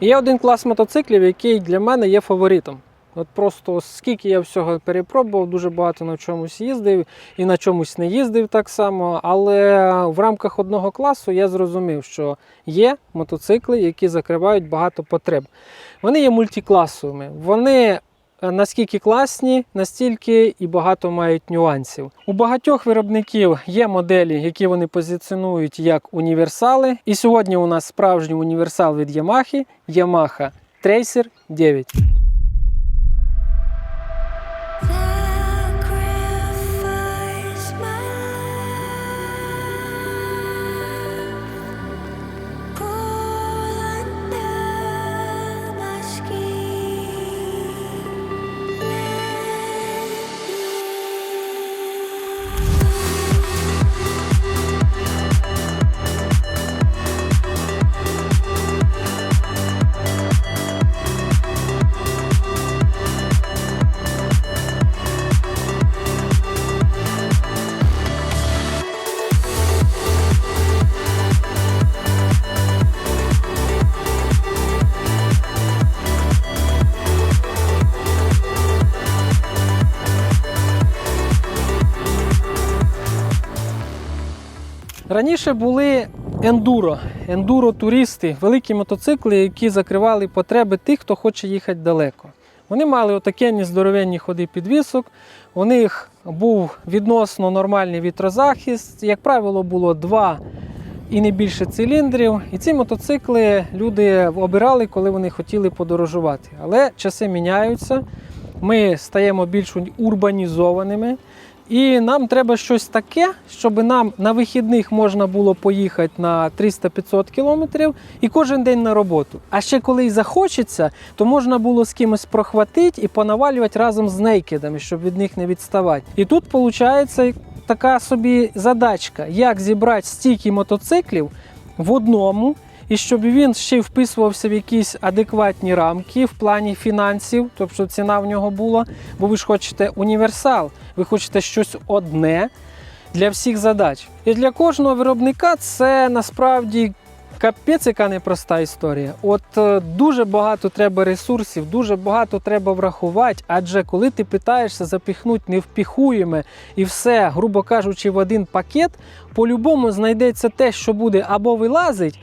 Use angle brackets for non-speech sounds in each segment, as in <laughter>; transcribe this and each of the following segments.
Є один клас мотоциклів, який для мене є фаворитом. От просто скільки я всього перепробував, дуже багато на чомусь їздив і на чомусь не їздив так само. Але в рамках одного класу я зрозумів, що є мотоцикли, які закривають багато потреб. Вони є мультикласовими. Вони наскільки класні, настільки і багато мають нюансів. У багатьох виробників є моделі, які вони позиціонують як універсали. І сьогодні у нас справжній універсал від Yamaha Yamaha Tracer 9. Раніше були ендуро, ендуро-туристи, великі мотоцикли, які закривали потреби тих, хто хоче їхати далеко. Вони мали отакенні здоровенні ходи підвісок. У них був відносно нормальний вітрозахист. Як правило, було два і не більше циліндрів. І ці мотоцикли люди обирали, коли вони хотіли подорожувати. Але часи міняються. Ми стаємо більш урбанізованими. І нам треба щось таке, щоб нам на вихідних можна було поїхати на 300-500 кілометрів і кожен день на роботу. А ще коли й захочеться, то можна було з кимось прохватити і понавалювати разом з нейкедами, щоб від них не відставати. І тут виходить така собі задачка, як зібрати стільки мотоциклів в одному. І щоб він ще й вписувався в якісь адекватні рамки в плані фінансів, тобто ціна в нього була, бо ви ж хочете універсал, ви хочете щось одне для всіх задач. І для кожного виробника це насправді капець, яка непроста історія. От е, дуже багато треба ресурсів, дуже багато треба врахувати. Адже коли ти питаєшся запіхнути невпіхуєме і все, грубо кажучи, в один пакет, по-любому знайдеться те, що буде або вилазить,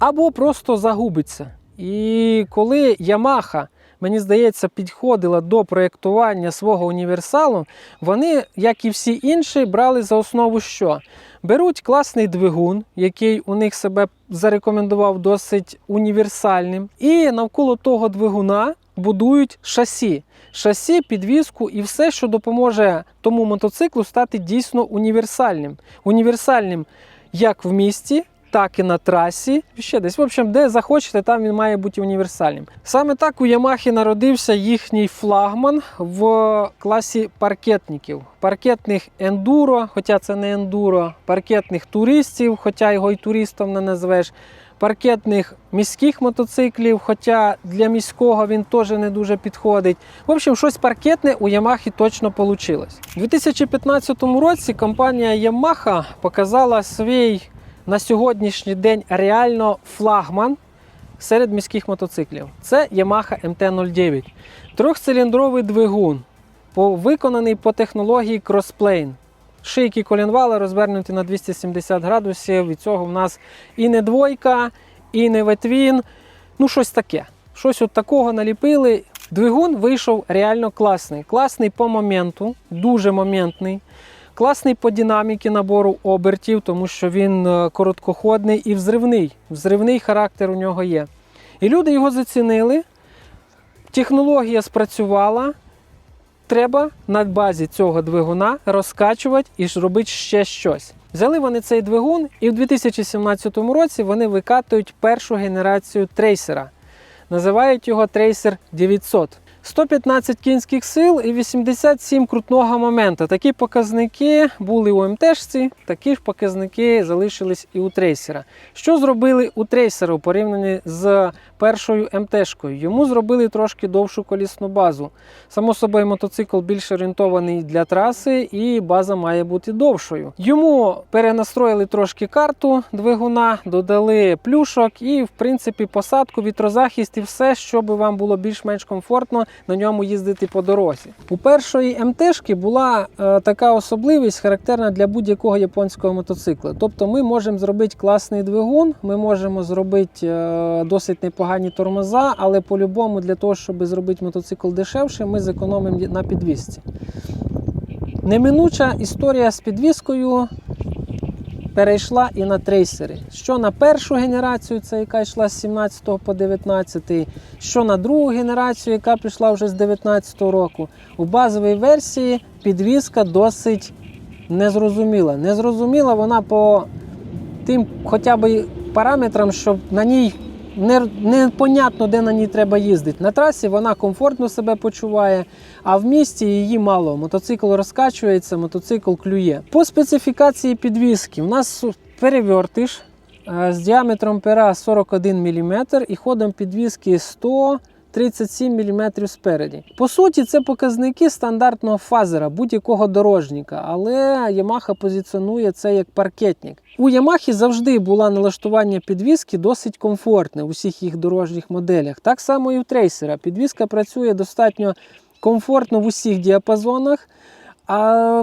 або просто загубиться. І коли Ямаха, мені здається, підходила до проєктування свого універсалу, вони, як і всі інші, брали за основу що? Беруть класний двигун, який у них себе зарекомендував досить універсальним, і навколо того двигуна будують шасі. Шасі, підвіску і все, що допоможе тому мотоциклу стати дійсно універсальним. Універсальним як в місті, так і на трасі. Ще десь, в общем, де захочете, там він має бути універсальним. Саме так у Ямахі народився їхній флагман в класі паркетників. Паркетних ендуро, хоча це не ендуро, паркетних туристів, хоча його й туристом не назвеш. Паркетних міських мотоциклів, хоча для міського він теж не дуже підходить. В общем, щось паркетне у Ямахи точно вийшло. У 2015 році компанія Yamaha показала свій на сьогоднішній день реально флагман серед міських мотоциклів. Це Yamaha MT-09. Трьохциліндровий двигун, виконаний по технології Crossplane. Шийки колінвала розвернуті на 270 градусів. Від цього в нас і не двойка, і не ветвін. Ну, щось таке. Щось от такого наліпили. Двигун вийшов реально класний. Класний по моменту, дуже моментний. Класний по динаміки набору обертів, тому що він е, короткоходний і взривний. Взривний характер у нього є. І люди його зацінили. Технологія спрацювала. Треба на базі цього двигуна розкачувати і ж робити ще щось. Взяли вони цей двигун, і в 2017 році вони викатують першу генерацію трейсера. Називають його Tracer 900. 115 кінських сил і 87 крутного моменту. Такі показники були у МТшці, такі ж показники залишились і у трейсера. Що зробили у трейсера у порівнянні з першою МТшкою? Йому зробили трошки довшу колісну базу. Само собою, мотоцикл більш орієнтований для траси, і база має бути довшою. Йому перенастроїли трошки карту двигуна, додали плюшок і, в принципі, посадку, вітрозахист і все, щоб вам було більш-менш комфортно на ньому їздити по дорозі. У першої МТшки була е, така особливість, характерна для будь-якого японського мотоцикла. Тобто, ми можемо зробити класний двигун, ми можемо зробити е, досить непогані тормоза, але по-любому для того, щоб зробити мотоцикл дешевше, ми зекономимо на підвісці. Неминуча історія з підвіскою перейшла і на трейсери. Що на першу генерацію, це яка йшла з 17 по 19, що на другу генерацію, яка пішла вже з 19 року. У базовій версії підвіска досить незрозуміла. Незрозуміла вона по тим хоча б параметрам, що на ній непонятно, де на ній треба їздити. На трасі вона комфортно себе почуває, а в місті її мало. Мотоцикл розкачується, мотоцикл клює. По специфікації підвіски у нас перевертиш е, з діаметром пера 41 мм і ходом підвіски 100 37 мм спереді. По суті, це показники стандартного фазера будь-якого дорожника, але Yamaha позиціонує це як паркетник. У Yamaha завжди було налаштування підвіски досить комфортне у всіх їх дорожніх моделях. Так само і у трейсера. Підвіска працює достатньо комфортно в усіх діапазонах. А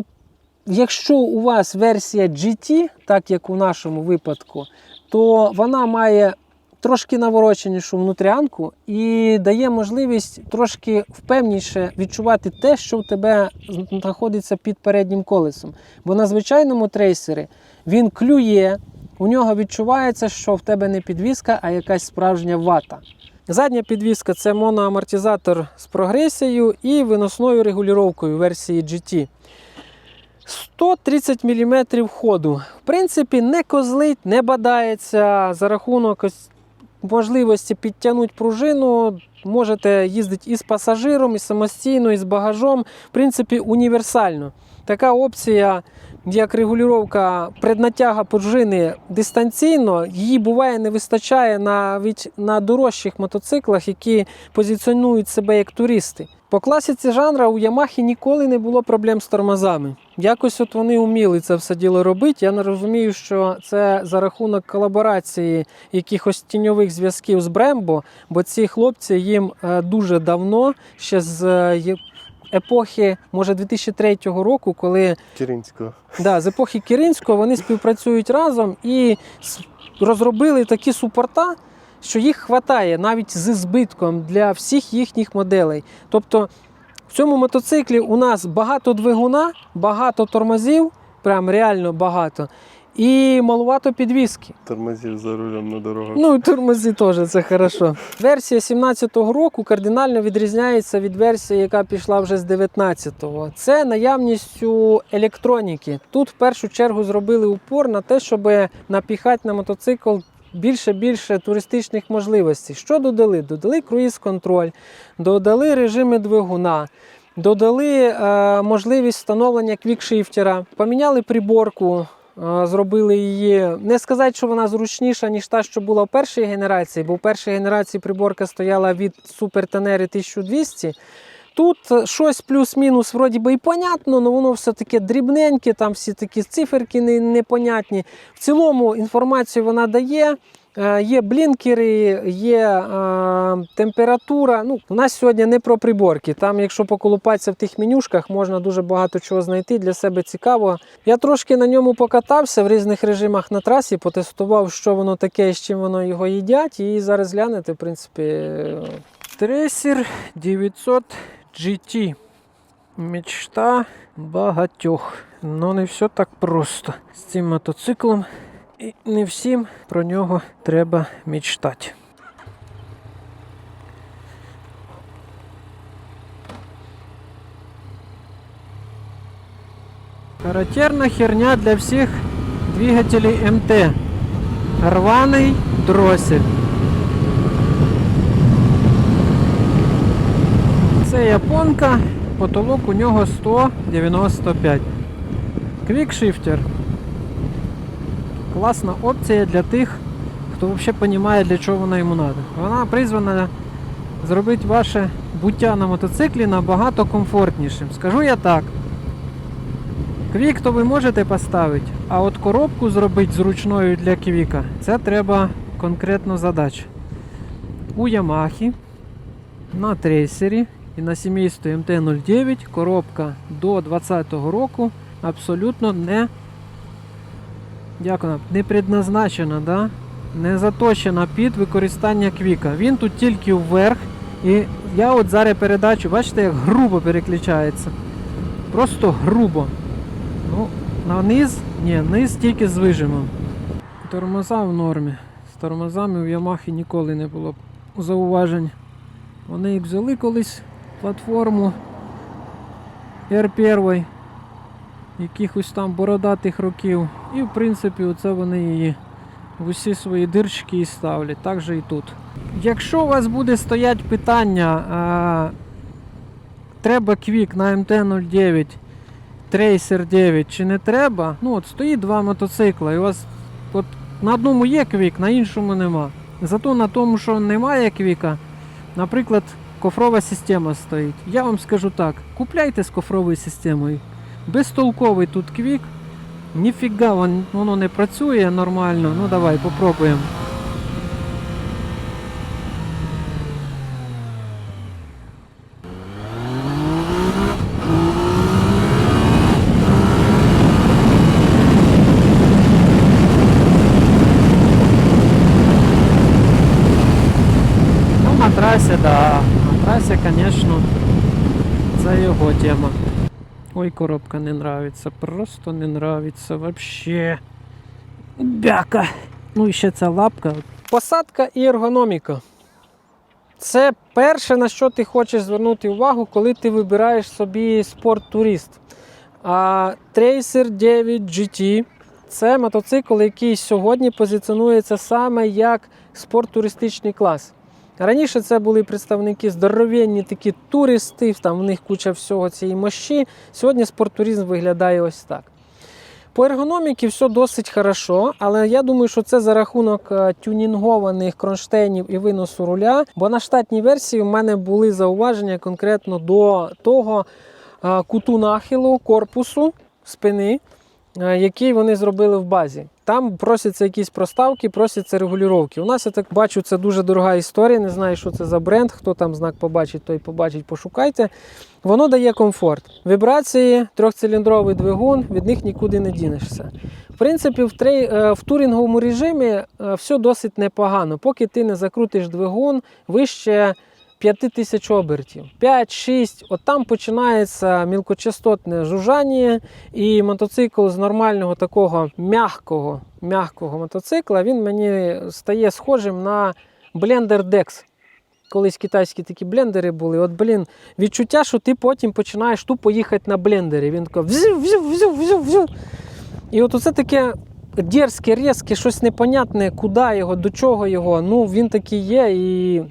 якщо у вас версія GT, так як у нашому випадку, то вона має трошки навороченішу внутрянку і дає можливість трошки впевніше відчувати те, що в тебе знаходиться під переднім колесом. Бо на звичайному трейсері він клює, у нього відчувається, що в тебе не підвіска, а якась справжня вата. Задня підвіска це моноамортизатор з прогресією і виносною регулювання версії GT. 130 мм ходу. В принципі, не козлить, не бадається за рахунок ось можливості підтягнути пружину. Можете їздити і з пасажиром, і самостійно, і з багажом. В принципі, універсально. Така опція, як регулювання преднатяга пружини дистанційно, її буває не вистачає навіть на дорожчих мотоциклах, які позиціонують себе як туристи. По класиці жанра у Ямахі ніколи не було проблем з тормозами. Якось от вони вміли це все діло робити. Я не розумію, що це за рахунок колаборації якихось тіньових зв'язків з Брембо, бо ці хлопці їм е, дуже давно, ще з е, епохи, може 2003 року, коли Кіринського. Да, з епохи Кіринського вони співпрацюють разом і розробили такі супорта, що їх хватає навіть зі збитком для всіх їхніх моделей. Тобто в цьому мотоциклі у нас багато двигуна, багато тормозів, прям реально багато, і малувато підвіски. Тормозів за рулем на дорогах. Ну і тормози теж це хорошо. Версія 17-го року кардинально відрізняється від версії, яка пішла вже з 19-го. Це наявністю електроніки. Тут в першу чергу зробили упор на те, щоб напіхати на мотоцикл більше-більше туристичних можливостей. Що додали? Додали круїз-контроль, додали режими двигуна. Додали е, можливість встановлення квікшифтера, поміняли приборку, е, зробили її. Не сказати, що вона зручніша, ніж та, що була в першій генерації, бо в першій генерації приборка стояла від Tenere 1200. Тут щось плюс-мінус, вроді би і понятно, але воно все таке дрібненьке, там всі такі циферки непонятні. В цілому інформацію вона дає. Е, Є блінкери, є е, температура. Ну, у нас сьогодні не про приборки. Там, якщо поколупатися в тих менюшках, можна дуже багато чого знайти для себе цікаво. Я трошки на ньому покатався в різних режимах на трасі, потестував, що воно таке, з чим воно його їдять. І зараз глянете, в принципі, е, Тресер 900 GT. Мечта багатьох. Ну не все так просто з цим мотоциклом. І не всім про нього треба мечтати. Характерна херня для всіх двигателей МТ. Рваний дроссель. Це японка, потолок у нього 195. Квікшифтер. Класна опція для тих, хто взагалі розуміє, для чого вона йому треба. Вона призвана зробити ваше буття на мотоциклі набагато комфортнішим. Скажу я так. Квік то ви можете поставити, а от коробку зробити зручною для квіка, це треба конкретно задача. У Ямахі на трейсері і на сімействі МТ-09 коробка до 2020 року абсолютно не, як вона, не предназначена, да? не заточена під використання квіка. Він тут тільки вверх. І я от зараз передачу, бачите, як грубо переключається. Просто грубо. Ну, на низ, ні, низ тільки з вижимом. Тормоза в нормі. З тормозами в Ямахі ніколи не було зауважень. Вони як взяли колись платформу R1 якихось там бородатих років. І в принципі оце вони її в усі свої дирчики і ставлять. Так же і тут. Якщо у вас буде стоять питання, а, треба квік на МТ-09, Tracer 9 чи не треба, ну от стоїть два мотоцикла, і у вас от на одному є квік, на іншому нема. Зато на тому, що немає квіка, наприклад, кофрова система стоїть. Я вам скажу так: купляйте з кофровою системою. Безтолковий тут квік, ніфіга вон- воно не працює нормально. Ну давай попробуємо. Ну, на трасі, да. На трасі, це його тема. Ой, коробка не нравиться, просто не нравиться вообще. Бяка. Ну і ще ця лапка. Посадка і ергономіка. Це перше, на що ти хочеш звернути увагу, коли ти вибираєш собі спорт-турист. А Tracer 9 GT це мотоцикл, який сьогодні позиціонується саме як спорт-туристичний клас. Раніше це були представники здоровенні такі туристи, там в них куча всього цієї мощі. Сьогодні спорттуризм виглядає ось так. По ергономіці все досить хорошо, але я думаю, що це за рахунок е, тюнінгованих кронштейнів і виносу руля. Бо на штатній версії в мене були зауваження конкретно до того е, куту нахилу корпусу спини, е, який вони зробили в базі. Там просяться якісь проставки, просяться регулювання. У нас я так бачу, це дуже дорога історія. Не знаю, що це за бренд. Хто там знак побачить, той побачить, пошукайте. Воно дає комфорт. Вібрації, трьохциліндровий двигун, від них нікуди не дінешся. В принципі, в, трей, е, в турінговому режимі е, все досить непогано, поки ти не закрутиш двигун вище 5000 обертів. 5-6, от там починається мілкочастотне жужжання, і мотоцикл з нормального такого м'якого, м'якого мотоцикла він мені стає схожим на блендер Dex. Колись китайські такі блендери були. От, блін, відчуття, що ти потім починаєш тупо їхати на блендері. Він такий взю, взю, взю, взю. І от оце таке дерзке, різке, щось непонятне, куди його, до чого його. Ну, він такий є. І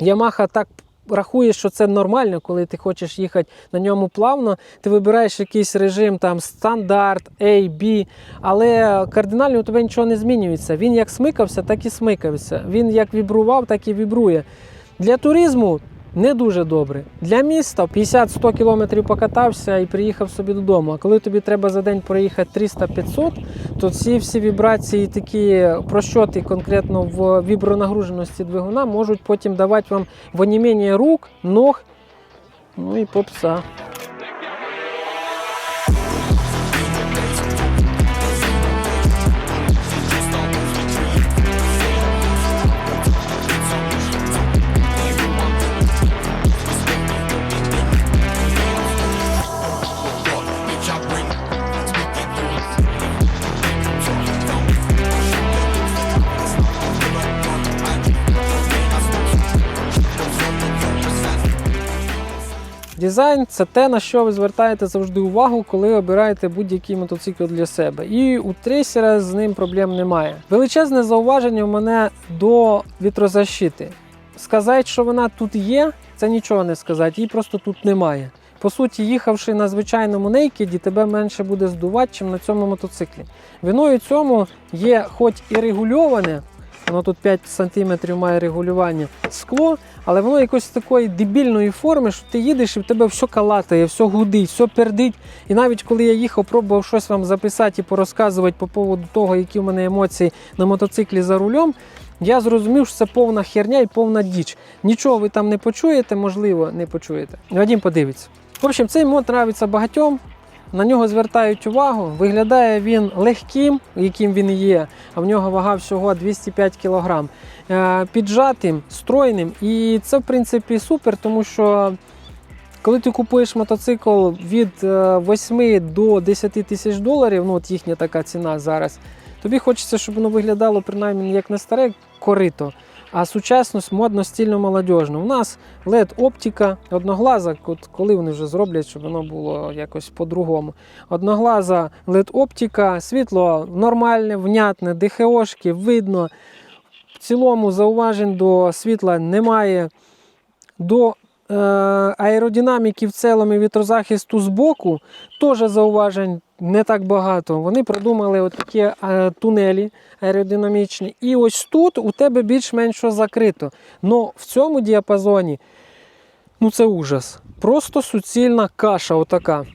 Ямаха так рахує, що це нормально, коли ти хочеш їхати на ньому плавно. Ти вибираєш якийсь режим там стандарт, A, B, але кардинально у тебе нічого не змінюється. Він як смикався, так і смикався. Він як вібрував, так і вібрує. Для туризму не дуже добре. Для міста 50-100 кілометрів покатався і приїхав собі додому. А коли тобі треба за день проїхати 300-500, то ці всі вібрації, такі прощоти конкретно в вібронагруженості двигуна можуть потім давати вам воніміння рук, ног, ну і попса. Дизайн це те, на що ви звертаєте завжди увагу, коли обираєте будь-який мотоцикл для себе. І у трейсера з ним проблем немає. Величезне зауваження у мене до вітрозащити. Сказати, що вона тут є, це нічого не сказати, її просто тут немає. По суті, їхавши на звичайному нейкіді, тебе менше буде здувати, ніж на цьому мотоциклі. Виною цьому є хоч і регульоване, воно тут 5 см має регулювання скло, але воно якось такої дебільної форми, що ти їдеш і в тебе все калатає, все гудить, все пердить. І навіть коли я їхав, пробував щось вам записати і порозказувати по поводу того, які в мене емоції на мотоциклі за рулем, я зрозумів, що це повна херня і повна діч. Нічого ви там не почуєте, можливо, не почуєте. Вадим подивиться. В общем, цей мод нравиться багатьом. На нього звертають увагу. Виглядає він легким, яким він є, а в нього вага всього 205 кг. Е, Піджатим, стройним. І це, в принципі, супер, тому що коли ти купуєш мотоцикл від е, 8 до 10 тисяч доларів, ну от їхня така ціна зараз, тобі хочеться, щоб воно виглядало принаймні як не старе корито, а сучасність модно, стильно, молодіжно. У нас led оптика одноглаза, коли вони вже зроблять, щоб воно було якось по-другому. Одноглаза led оптика, світло нормальне, внятне, ДХОшки видно. В цілому зауважень до світла немає. До аеродинаміки в цілому і вітрозахисту з боку теж зауважень не так багато. Вони придумали такі е, тунелі аеродинамічні. І ось тут у тебе більш-менш закрито. Но в цьому діапазоні ну це ужас. Просто суцільна каша отака.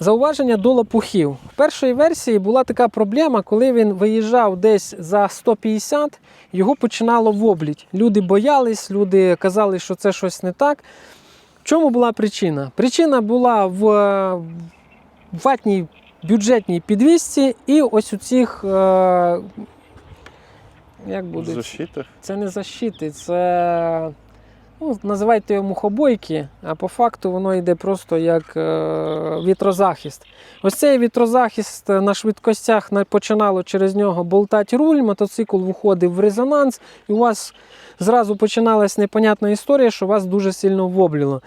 Зауваження до лопухів. В першої версії була така проблема, коли він виїжджав десь за 150, його починало вобліть. Люди боялись, люди казали, що це щось не так. В чому була причина? Причина була в е, ватній бюджетній підвісці і ось у цих. Е, як буде? Защита. Це не защити, це. Ну, називайте його мухобойки, а по факту воно йде просто як е, вітрозахист. Ось цей вітрозахист на швидкостях починало через нього болтати руль, мотоцикл виходив в резонанс, і у вас зразу починалась непонятна історія, що вас дуже сильно вобліло.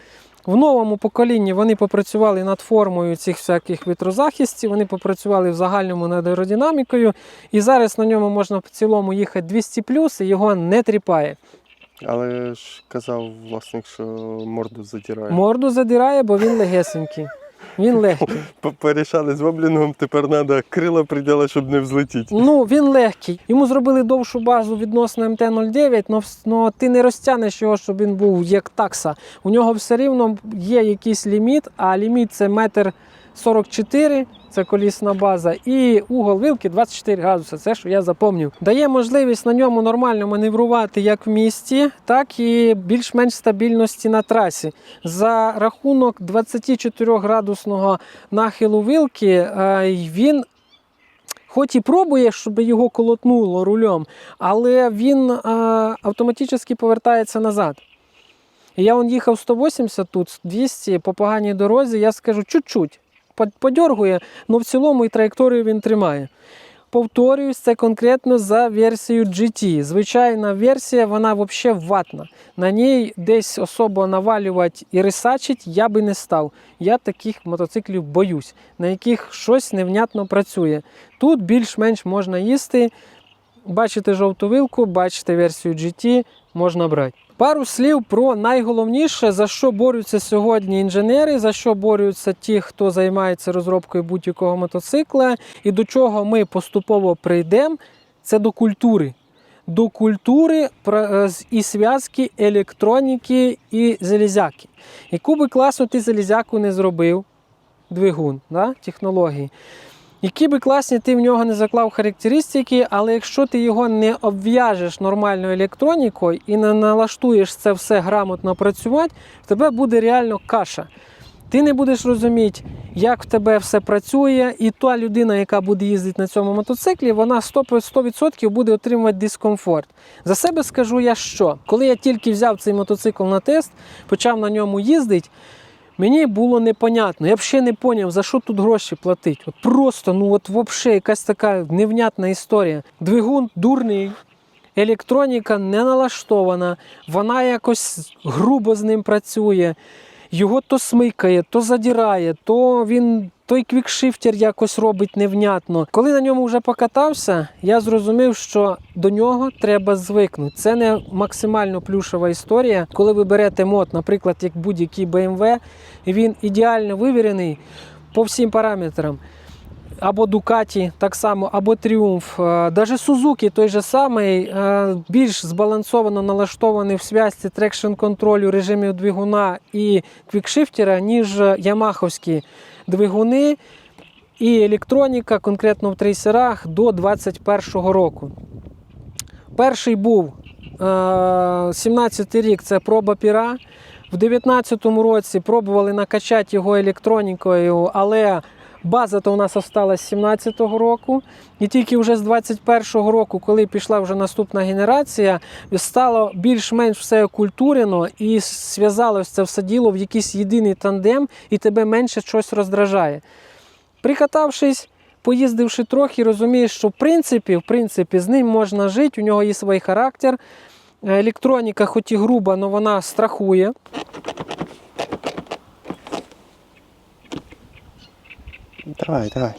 В новому поколінні вони попрацювали над формою цих всяких вітрозахистів, вони попрацювали в загальному над аеродинамікою, і зараз на ньому можна в цілому їхати 200 і його не тріпає. Але ж казав власник, що морду задирає. Морду задирає, бо він легесенький. Він легкий. <laughs> Порішали з воблінгом, тепер треба крила приділяти, щоб не взлетіти. Ну, він легкий. Йому зробили довшу базу відносно МТ-09, але ти не розтягнеш його, щоб він був як такса. У нього все рівно є якийсь ліміт, а ліміт це метр 44, це колісна база, і угол вилки 24 градуси. Це що я запомнив. Дає можливість на ньому нормально маневрувати як в місті, так і більш-менш стабільності на трасі. За рахунок 24 градусного нахилу вилки е, він хоч і пробує, щоб його колотнуло рулем, але він е, автоматично повертається назад. Я он їхав 180 тут, 200 по поганій дорозі, я скажу чуть-чуть. По- Подьоргує, але в цілому і траєкторію він тримає. Повторююсь, це конкретно за версією GT. Звичайна версія, вона взагалі ватна. На ній десь особо навалювати і рисачить я би не став. Я таких мотоциклів боюсь, на яких щось невнятно працює. Тут більш-менш можна їсти. Бачите жовту вилку, бачите версію GT, можна брати. Пару слів про найголовніше, за що борються сьогодні інженери, за що борються ті, хто займається розробкою будь-якого мотоцикла, і до чого ми поступово прийдемо, це до культури. До культури е, і зв'язки електроніки і залізяки. Яку би класу ти залізяку не зробив, двигун, да? технології. Які би класні ти в нього не заклав характеристики, але якщо ти його не обв'яжеш нормальною електронікою і не налаштуєш це все грамотно працювати, в тебе буде реально каша. Ти не будеш розуміти, як в тебе все працює, і та людина, яка буде їздити на цьому мотоциклі, вона 100%, 100% буде отримувати дискомфорт. За себе скажу я що, коли я тільки взяв цей мотоцикл на тест, почав на ньому їздити. Мені було непонятно. Я взагалі не зрозумів, за що тут гроші платить. От просто, ну от взагалі якась така невнятна історія. Двигун дурний, електроніка не налаштована, вона якось грубо з ним працює. Його то смикає, то задірає, то він той квікшифтер якось робить невнятно. Коли на ньому вже покатався, я зрозумів, що до нього треба звикнути. Це не максимально плюшова історія. Коли ви берете мод, наприклад, як будь-який BMW, він ідеально вивірений по всім параметрам. Або Ducati так само, або Triumph. Е, Даже Suzuki той же самий, е, більш збалансовано налаштований в зв'язці трекшн контролю режимів двигуна і квікшифтера, ніж ямаховські двигуни і електроніка, конкретно в трейсерах, до 2021 року. Перший був е, 17 рік це проба піра. В 2019 році пробували накачати його електронікою, але база то у нас осталась з 17-го року. І тільки вже з 21-го року, коли пішла вже наступна генерація, стало більш-менш все окультурено і зв'язалось це все діло в якийсь єдиний тандем, і тебе менше щось роздражає. Прикатавшись, поїздивши трохи, розумієш, що в принципі, в принципі, з ним можна жити, у нього є свій характер. Е, Електроніка, хоч і груба, але вона страхує. Давай, давай.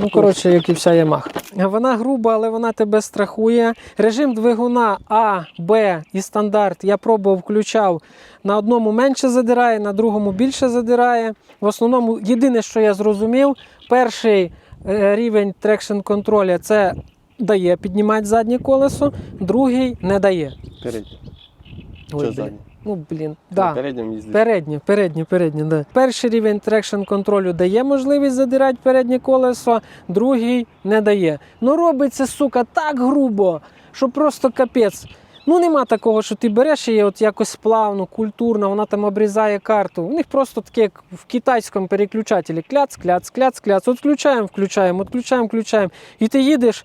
Ну, коротше, як і вся Yamaha. Вона груба, але вона тебе страхує. Режим двигуна А, Б і стандарт я пробував, включав. На одному менше задирає, на другому більше задирає. В основному, єдине, що я зрозумів, перший е, рівень трекшн контроля це дає піднімати заднє колесо, другий не дає. Передній. Ой, задній? Ну, блін. Да. передньому їздиш. Переднє, переднє, переднє, да. Перший рівень трекшн контролю дає можливість задирати переднє колесо, другий не дає. Ну робиться, сука, так грубо, що просто капець. Ну нема такого, що ти береш її от якось плавно, культурно, вона там обрізає карту. У них просто таке, як в китайському переключателі. Кляц, кляц, кляц, кляц. От включаємо, включаємо, от включаємо, включаємо. І ти їдеш.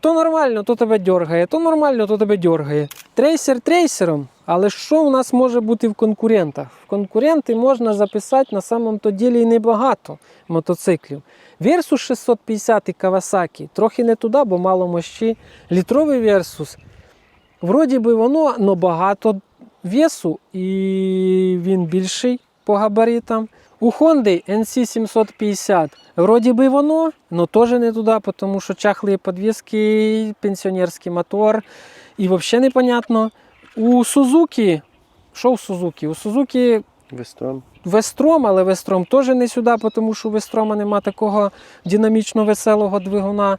То нормально, то тебе дергає, то нормально, то тебе дергає. Трейсер трейсером, але що у нас може бути в конкурентах? В конкуренти можна записати на самом то ділі і небагато мотоциклів. Versus 650 і Kawasaki трохи не туди, бо мало мощі. Літровий Versus. Вроді би воно, но багато весу, і він більший по габаритам. У Honda NC750 вроді би воно, але теж не туди, тому що чахлі підвіски, пенсіонерський мотор. І взагалі непонятно. У Suzuki, що у Suzuki? У Suzuki Вестрон. Вестром, але Вестром теж не сюди, тому що у Вестрома нема такого динамічно веселого двигуна. Е,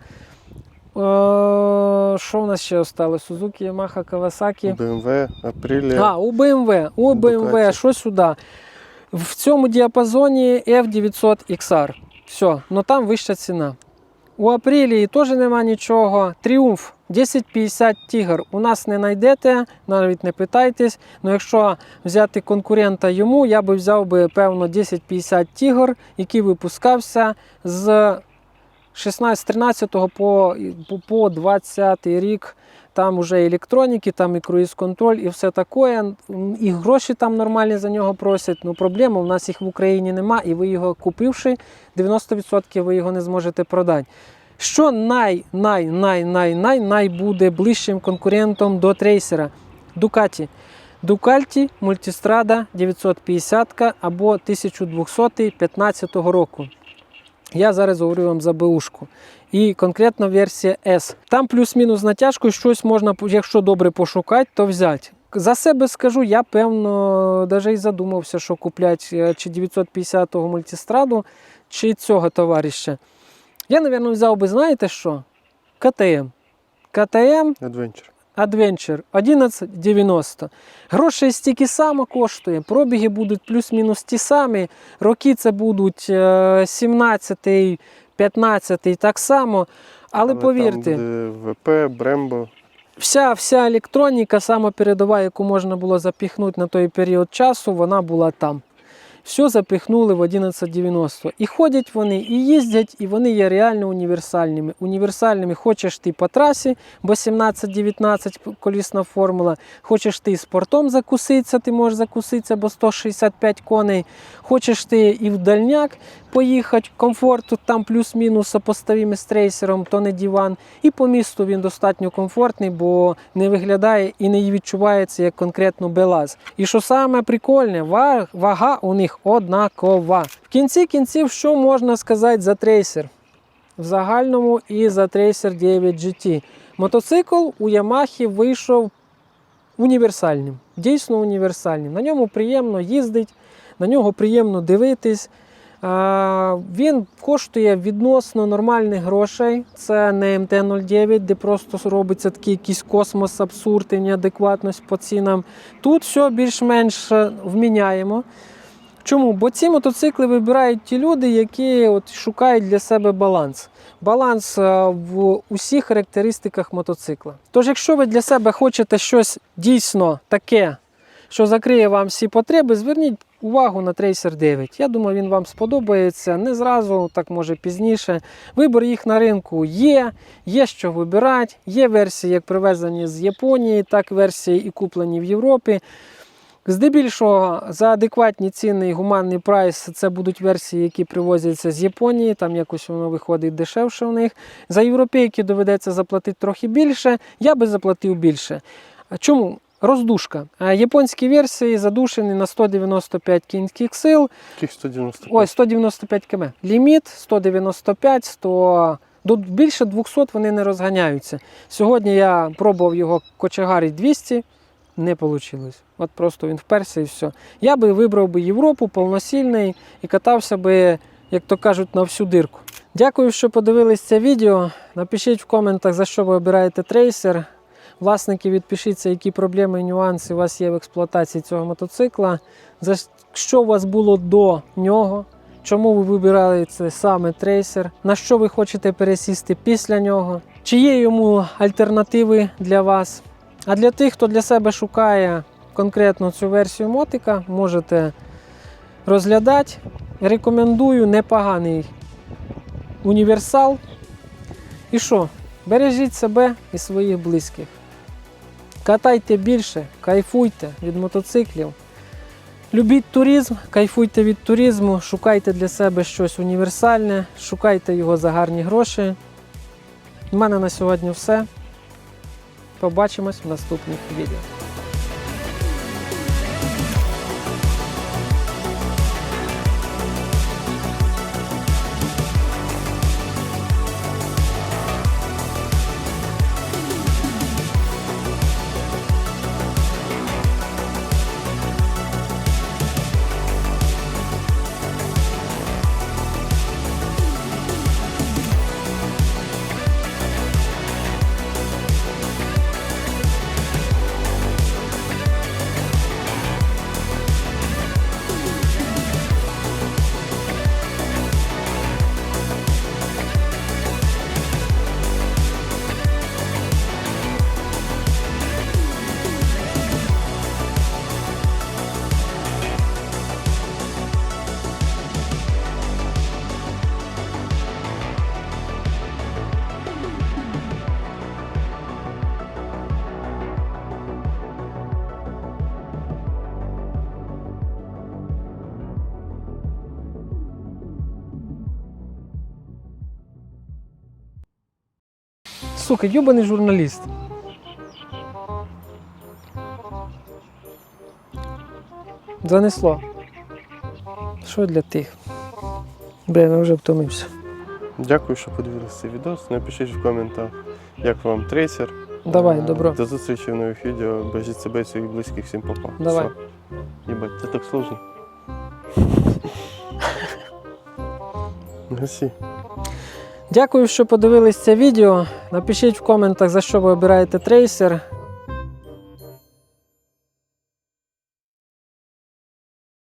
Що в нас ще осталось? Suzuki, Yamaha, Kawasaki. BMW, Aprilia. А, у BMW, у BMW, що сюди? В цьому діапазоні F900 XR. Все, ну там вища ціна. У Апрілії теж нема нічого. Тріумф 1050 Тігр у нас не знайдете, навіть не питайтесь. Ну якщо взяти конкурента йому, я би взяв би певно 1050 Тігр, який випускався з 16-13 по, по, по 20 рік. Там вже електроніки, там і круїз-контроль, і все таке. І гроші там нормальні за нього просять. Ну проблема, у нас їх в Україні нема, і ви його купивши, 90% ви його не зможете продати. Що най, най, най, най, най, най буде ближчим конкурентом до трейсера? Ducati. Ducati Multistrada 950 або 1200 15 року. Я зараз говорю вам за БУшку. І конкретно версія S. Там плюс-мінус натяжкою щось можна, якщо добре пошукати, то взяти. За себе скажу, я певно навіть і задумався, що купляти чи 950-го мультистраду, чи цього товариша. Я, мабуть, взяв би, знаєте що? КТМ. КТМ Adventure. Adventure 1190. Грошей стільки само коштує, пробіги будуть плюс-мінус ті самі. Роки це будуть е, 17, 15 так само. Але, повірте, Там буде ВП, Брембо. вся, вся електроніка, сама передова, яку можна було запіхнути на той період часу, вона була там. Все запихнули в 1190. І ходять вони, і їздять, і вони є реально універсальними. Універсальними хочеш ти по трасі, бо 17-19 колісна формула. Хочеш ти спортом закуситися, ти можеш закуситися, бо 165 коней. Хочеш ти і в дальняк, поїхати, комфорту там плюс-мінус сопоставимий з трейсером, то не диван. І по місту він достатньо комфортний, бо не виглядає і не відчувається як конкретно белаз. І що саме прикольне, вага у них однакова. В кінці кінців, що можна сказати за трейсер? В загальному і за Tracer 9 GT. Мотоцикл у Ямахі вийшов універсальним, дійсно універсальним. На ньому приємно їздить, на нього приємно дивитись. А, Він коштує відносно нормальних грошей. Це не МТ-09, де просто робиться такий якийсь космос, абсурд і неадекватність по цінам. Тут все більш-менш е, вміняємо. Чому? Бо ці мотоцикли вибирають ті люди, які от шукають для себе баланс. Баланс е, в усіх характеристиках мотоцикла. Тож, якщо ви для себе хочете щось дійсно таке, що закриє вам всі потреби, зверніть увагу на Tracer 9. Я думаю, він вам сподобається не зразу, так може пізніше. Вибір їх на ринку є, є що вибирати. Є версії, як привезені з Японії, так версії і куплені в Європі. Здебільшого за адекватні ціни і гуманний прайс це будуть версії, які привозяться з Японії, там якось воно виходить дешевше у них. За європейки доведеться заплатити трохи більше. Я би заплатив більше. Чому? Роздушка. Японські версії задушені на 195 кінських сил. Яких 195? Ой, 195 км. Ліміт 195, 100... До більше 200 вони не розганяються. Сьогодні я пробував його кочегарить 200, не вийшло. От просто він вперся і все. Я би вибрав би Європу повносильний і катався би, як то кажуть, на всю дирку. Дякую, що подивились це відео. Напишіть в коментах, за що ви обираєте трейсер. Власники, відпишіться, які проблеми і нюанси у вас є в експлуатації цього мотоцикла. За що у вас було до нього? Чому ви вибирали це саме трейсер? На що ви хочете пересісти після нього? Чи є йому альтернативи для вас? А для тих, хто для себе шукає конкретно цю версію мотика, можете розглядати. Рекомендую непоганий універсал. І що? Бережіть себе і своїх близьких. Катайте більше, кайфуйте від мотоциклів. Любіть туризм, кайфуйте від туризму, шукайте для себе щось універсальне, шукайте його за гарні гроші. У мене на сьогодні все. Побачимось в наступних відео. Сука, юбаний журналіст. Занесло. Що для тих? Блін, я вже втомився. Дякую, що подивилися цей відео. Напишіть в коментах, як вам трейсер. Давай, Е, добро. До зустрічі в нових відео. Бережіть себе і своїх близьких, всім попа. Давай. Все. Єбать, це так сложно. <laughs> Гаси. Дякую, що подивились це відео. Напишіть в коментах, за що ви обираєте трейсер.